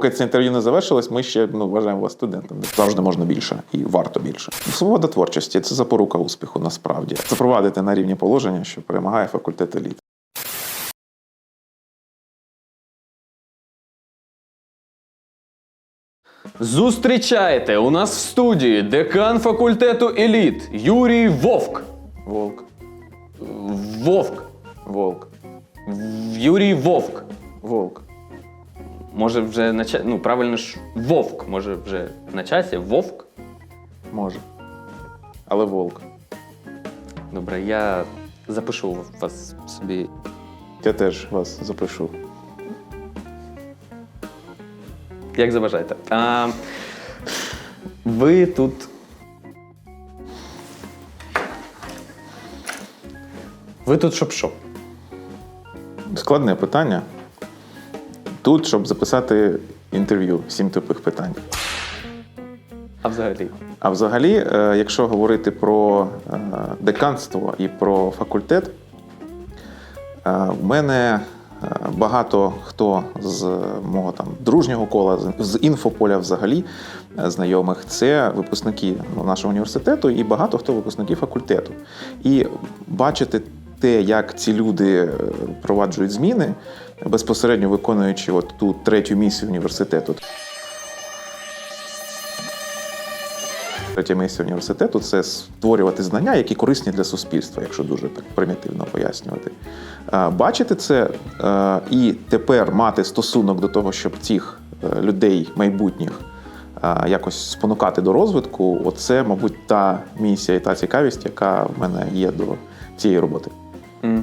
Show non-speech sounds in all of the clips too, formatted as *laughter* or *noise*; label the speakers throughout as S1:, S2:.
S1: Поки це інтерв'ю не завершилось, ми ще ну, вважаємо вас студентом. Завжди можна більше і варто більше. Свобода творчості це запорука успіху насправді. Запровадити на рівні положення, що перемагає факультет еліт.
S2: Зустрічайте у нас в студії декан факультету еліт Юрій Вовк.
S1: Волк,
S2: Вовк.
S1: волк,
S2: Юрій Вовк.
S1: волк.
S2: Може вже на часі. Ну, правильно ж Вовк. Може вже на часі. Вовк.
S1: Може. Але волк.
S2: Добре, я запишу вас собі.
S1: Я теж вас запишу.
S2: Як заважаєте. А, ви тут. Ви тут що?
S1: Складне питання. Тут, щоб записати інтерв'ю, сім тупих питань.
S2: А взагалі?
S1: А взагалі, е, якщо говорити про е, деканство і про факультет, е, в мене багато хто з мого там дружнього кола, з- інфополя взагалі знайомих, це випускники ну, нашого університету і багато хто випускники факультету. І бачити те, як ці люди е, впроваджують зміни, безпосередньо виконуючи от ту третю місію університету. Третя місія університету це створювати знання, які корисні для суспільства, якщо дуже примітивно пояснювати. Бачити це е, і тепер мати стосунок до того, щоб цих е, людей майбутніх якось спонукати до розвитку, оце, мабуть, та місія і та цікавість, яка в мене є до цієї роботи.
S2: Угу,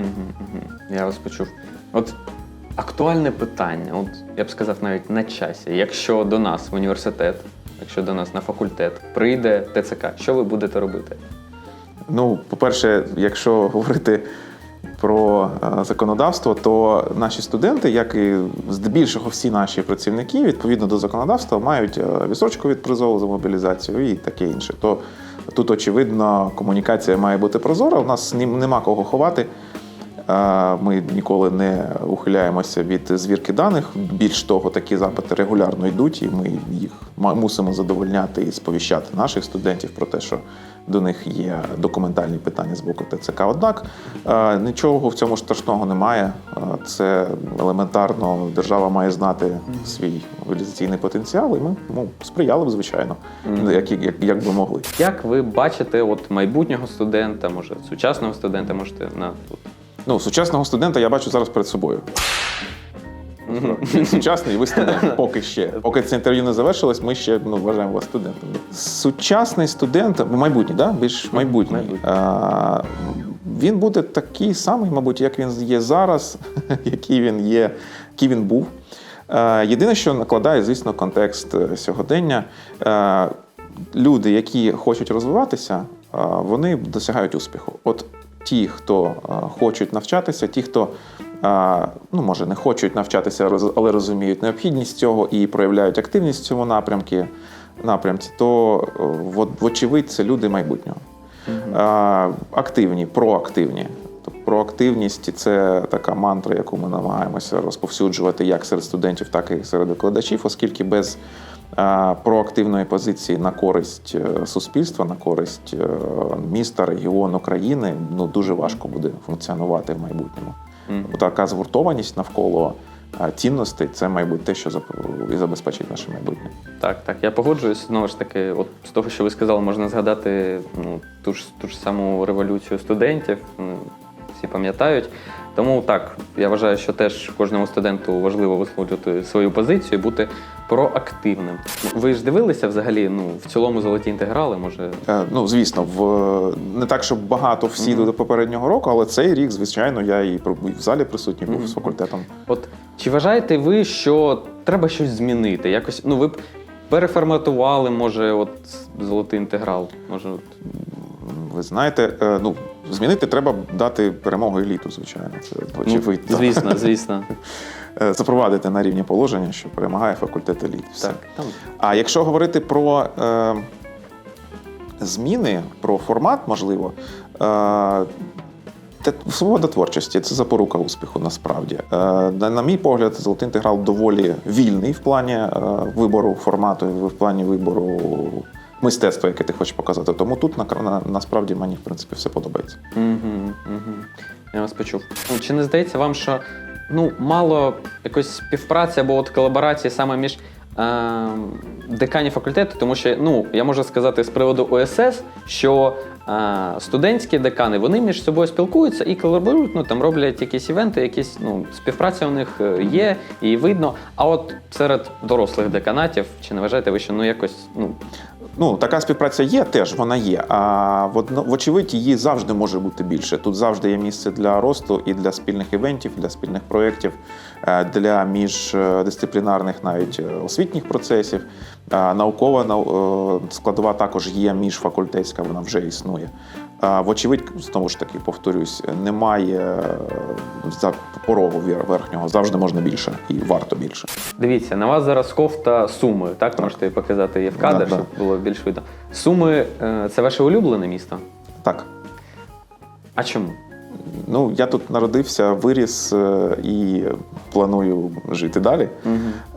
S2: угу, угу. Я вас почув. От актуальне питання, от я б сказав навіть на часі. Якщо до нас в університет, якщо до нас на факультет прийде ТЦК, що ви будете робити?
S1: Ну, по-перше, якщо говорити про е, законодавство, то наші студенти, як і здебільшого всі наші працівники, відповідно до законодавства, мають е, відсрочку від призову за мобілізацію і таке інше. То тут, очевидно, комунікація має бути прозора. У нас нема кого ховати. Ми ніколи не ухиляємося від звірки даних. Більш того, такі запити регулярно йдуть, і ми їх мусимо задовольняти і сповіщати наших студентів про те, що до них є документальні питання з боку ТЦК. Однак нічого в цьому страшного немає. Це елементарно держава має знати свій мобілізаційний потенціал, і ми ну, сприяли б, звичайно, як, як, як би могли.
S2: Як ви бачите от майбутнього студента, може сучасного студента, можете на тут.
S1: Ну, сучасного студента я бачу зараз перед собою. Сучасний, ви студент. *laughs* Поки ще. Поки це інтерв'ю не завершилось, ми ще ну, вважаємо вас студентом. Сучасний студент, майбутній, да? більш майбутній. А, він буде такий самий, мабуть, як він є зараз, *laughs* який він є, який він був. Е, Єдине, що накладає, звісно, контекст е, сьогодення. Е, Люди, які хочуть розвиватися, вони досягають успіху. От ті, хто е, хочуть навчатися, ті, хто е, ну, може не хочуть навчатися, але розуміють необхідність цього і проявляють активність в цьому напрямки, напрямці, то е, вочевидь це люди майбутнього. Е, Активні, проактивні. Тобто проактивність це така мантра, яку ми намагаємося розповсюджувати як серед студентів, так і серед викладачів, оскільки без проактивної позиції на користь е, суспільства, на користь е, міста, регіону, країни, ну дуже важко буде функціонувати в майбутньому. Тобто Така згуртованість навколо е, цінностей це, мабуть, те, що і забезпечить наше майбутнє.
S2: Так, так, я погоджуюсь. Знову ж таки, от з того, що ви сказали, можна згадати ну, ту ж ту ж саму революцію студентів. Всі пам'ятають. Тому так, я вважаю, що теж кожному студенту важливо висловлювати свою позицію, і бути проактивним. Ви ж дивилися взагалі ну, в цілому золоті інтеграли, може.
S1: Е, Ну, звісно, в не так, щоб багато всі до попереднього року, але цей рік, звичайно, я і в залі присутній був з факультетом.
S2: От чи вважаєте ви, що треба щось змінити? Якось, ну ви б переформатували, може, от золотий інтеграл? Може, от,
S1: Ви знаєте, е, ну змінити треба дати перемогу еліту, звичайно. Це очевидно.
S2: Ну, звісно, *laughs* звісно.
S1: Е, Запровадити на рівні положення, що перемагає факультет еліт. Все.
S2: Так, там
S1: А якщо говорити про е, зміни, про формат, можливо, е, Свобода творчості це запорука успіху насправді. Е, На, на мій погляд, золотий інтеграл доволі вільний в плані е, вибору формату, в плані вибору мистецтва, яке ти хочеш показати. Тому тут на, на, насправді мені в принципі все подобається.
S2: Угу, угу. Я вас почув. Ну, чи не здається вам, що ну, мало якоїсь співпраці або от колаборації саме між е, деканів факультету, тому що ну, я можу сказати з приводу ОСС, що е, студентські декани вони між собою спілкуються і колаборують, ну там роблять якісь івенти, якісь ну, співпраця у них е, є і видно. А от серед дорослих деканатів, чи не вважаєте ви, що ну якось ну,
S1: Ну, така співпраця є, теж вона є. А водно- вочевидь, її завжди може бути більше. Тут завжди є місце для росту і для спільних івентів, для спільних проєктів, для міждисциплінарних навіть е, освітніх процесів. Е, Наукова нау- е, складова також є міжфакультетська, вона вже існує. Вочевидь, знову ж таки, повторюсь, немає е, за порогу верхнього. Завжди можна більше і варто більше.
S2: Дивіться, на вас зараз кофта Суми, так? Можете показати її в кадр,
S1: Да, да.
S2: щоб було більш видно. Суми е, це ваше улюблене місто?
S1: Так.
S2: А чому?
S1: Ну, я тут народився, виріс е, і планую жити далі.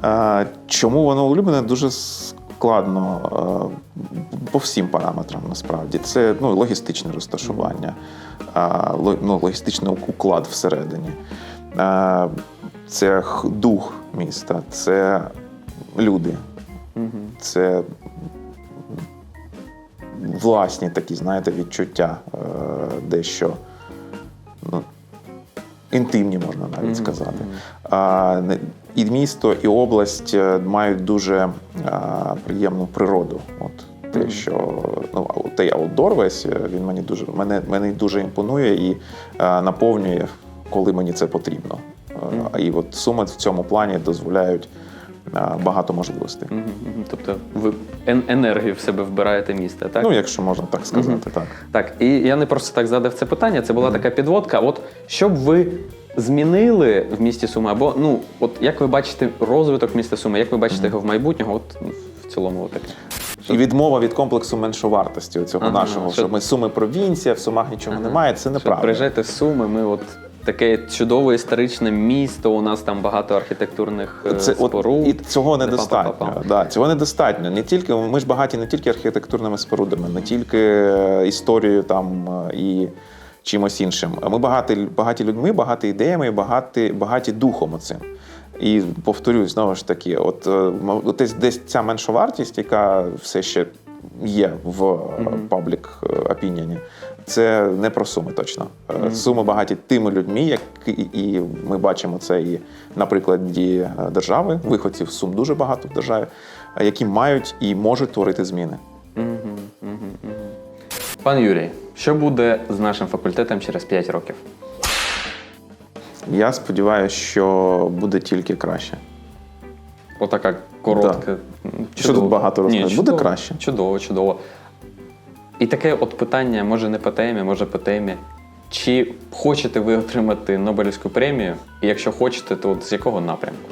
S1: Е, Чому воно улюблене? Дуже складно е, по всім параметрам насправді. Це ну, логістичне розташування, ну, логістичний уклад всередині. Це дух міста, це люди,
S2: Угу.
S1: це власні такі, знаєте, відчуття дещо ну, інтимні, можна навіть
S2: Мгм,
S1: сказати. А, і місто, і область е, мають дуже а, приємну природу. От те,
S2: Мгм.
S1: що ну, а той аутдор весь е, він мені дуже мене, мене дуже імпонує і е, наповнює, коли мені це потрібно. Е,
S2: Мгм.
S1: І от суми в цьому плані дозволяють е, багато можливостей.
S2: Угу. Тобто ви ен- енергію в себе вбираєте місто, так?
S1: Ну, якщо можна так сказати, так.
S2: Так, і я не просто так задав це питання, це була така підводка. От що б ви змінили в місті Суми? Або ну, от як ви бачите розвиток міста Суми, як ви бачите його в майбутнього? От ну, в цілому таке.
S1: І відмова від комплексу меншовартості цього
S2: Ага,
S1: нашого,
S2: що-
S1: що ми суми провінція, в сумах нічого
S2: Ага.
S1: немає. Це неправда.
S2: приїжджайте з Суми, ми от таке чудове історичне місто. У нас там багато архітектурних е,
S1: Це от
S2: споруд.
S1: і цього недостатньо. Да, цього недостатньо. Не тільки ми ж багаті не тільки архітектурними спорудами, не тільки е, історією там е, і чимось іншим. Ми багаті, багаті людьми, багаті ідеями, багаті, багаті духом оцим. І повторюсь, знову ж таки, от, от десь, десь ця меншовартість, яка все ще є в паблік опініоні, це не про суми точно. Е, Суми багаті тими людьми, які і ми бачимо це і на прикладі е, держави. Виходців сум дуже багато в державі, е, які мають і можуть творити зміни.
S2: Мгм, мгм, мгм. Пан Юрій, що буде з нашим факультетом через 5 років?
S1: Я сподіваюся, що буде тільки краще.
S2: Отака коротка. м,
S1: Що тут багато розказати? Буде краще.
S2: Чудово, чудово. І таке от питання, може не по темі, може по темі. Чи хочете ви отримати Нобелівську премію? І якщо хочете, то от з якого напрямку?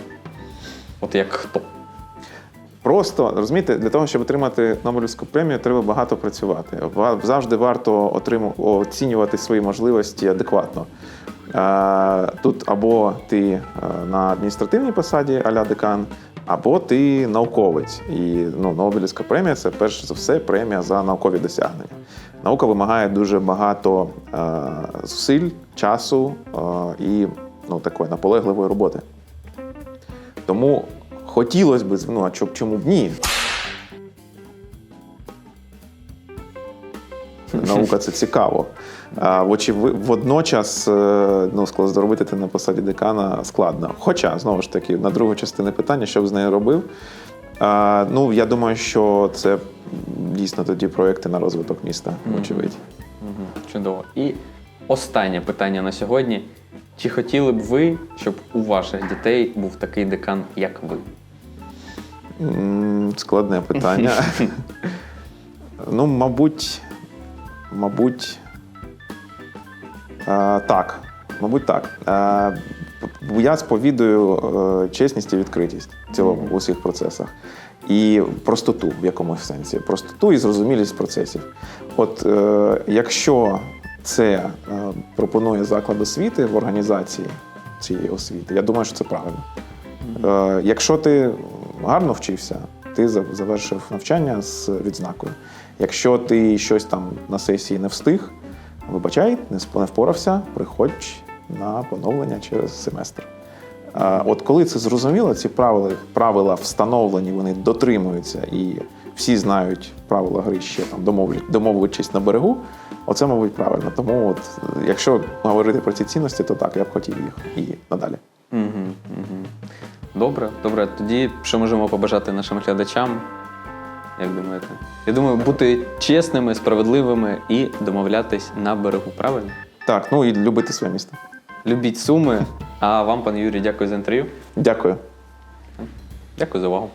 S2: От як хто?
S1: Просто розумієте, для того, щоб отримати Нобелівську премію, треба багато працювати. Завжди варто оцінювати свої можливості адекватно. Е, Тут або ти е, на адміністративній посаді а-ля декан, або ти науковець. І ну, Нобелівська премія це перш за все премія за наукові досягнення. Наука вимагає дуже багато е, зусиль, часу е, і ну, такої наполегливої роботи. Тому хотілося б, ну а чому б ні? Наука це цікаво. А, водночас е, ну, зробити це на посаді декана складно. Хоча, знову ж таки, на другу частину питання, що б з нею робив. А, ну, я думаю, що це дійсно тоді проекти на розвиток міста, вочевидь.
S2: Мгм, Чудово. І останнє питання на сьогодні. Чи хотіли б ви, щоб у ваших дітей був такий декан, як ви?
S1: Складне питання. *laughs* ну, мабуть, мабуть, е, так. Мабуть, так. Е, я сповідую е, чесність і відкритість в цілому в усіх процесах. І простоту в якомусь сенсі. Простоту і зрозумілість процесів. От е, якщо це е, пропонує заклад освіти в організації цієї освіти, я думаю, що це правильно. Е, Якщо ти гарно вчився, ти завершив навчання з відзнакою. Якщо ти щось там на сесії не встиг, вибачай, не впорався, приходь на поновлення через семестр. От коли це зрозуміло, ці правила, правила встановлені, вони дотримуються і всі знають правила гри ще там домовлячись на берегу, оце, мабуть, правильно. Тому, от, якщо говорити про ці цінності, то так, я б хотів їх і надалі.
S2: Угу, угу. Добре, добре. Тоді що можемо побажати нашим глядачам? Як думаєте? Я думаю, бути чесними, справедливими і домовлятись на берегу, правильно?
S1: Так, ну і любити своє місто.
S2: Любіть суми. А вам, пане Юрій, дякую за інтерв'ю.
S1: Дякую.
S2: Дякую за увагу.